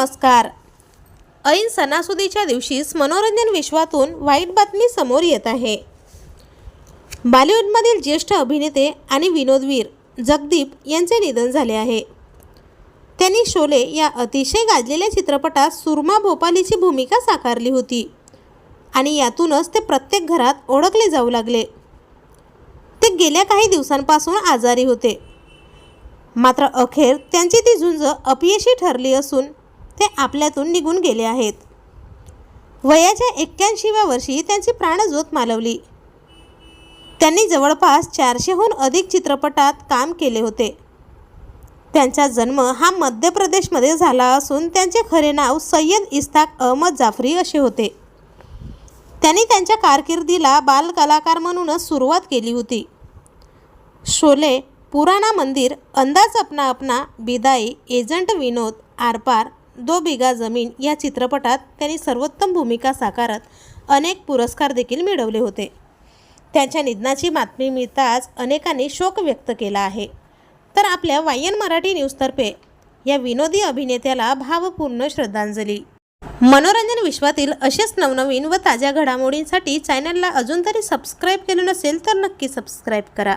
नमस्कार. ऐन सणासुदीच्या दिवशीच मनोरंजन विश्वातून वाईट बातमी समोर येत आहे. बॉलिवूडमधील ज्येष्ठ अभिनेते आणि विनोदवीर जगदीप यांचे निधन झाले आहे. त्यांनी शोले या अतिशय गाजलेल्या चित्रपटात सुरमा भोपालीची भूमिका साकारली होती आणि यातूनच ते प्रत्येक घरात ओळखले जाऊ लागले. ते गेल्या काही दिवसांपासून आजारी होते. मात्र अखेर त्यांची ती झुंज अपयशी ठरली असून ते आपल्यातून निघून गेले आहेत. वयाच्या एक्क्याऐंशीव्या वर्षी त्यांची प्राणज्योत मालवली. त्यांनी जवळपास चारशेहून अधिक चित्रपटात काम केले होते. त्यांचा जन्म हा मध्य प्रदेशमध्ये झाला असून त्यांचे खरे नाव सय्यद इस्ताक अहमद जाफरी असे होते. त्यांनी त्यांच्या कारकिर्दीला बालकलाकार म्हणूनच सुरुवात केली होती. शोले पुराणा मंदिर अंदाज अपना अपना बिदाई एजंट विनोद आरपार दो बिगा जमीन या चित्रपटात त्यांनी सर्वोत्तम भूमिका साकारत अनेक पुरस्कार देखील मिळवले होते. त्यांच्या निधनाची बातमी मिळताच अनेकांनी शोक व्यक्त केला आहे. तर आपल्या वायन मराठी न्यूजतर्फे या विनोदी अभिनेत्याला भावपूर्ण श्रद्धांजली. मनोरंजन विश्वातील असेच नवनवीन व ताज्या घडामोडींसाठी चॅनलला अजून तरी सबस्क्राईब केलं नसेल तर नक्की सबस्क्राईब करा.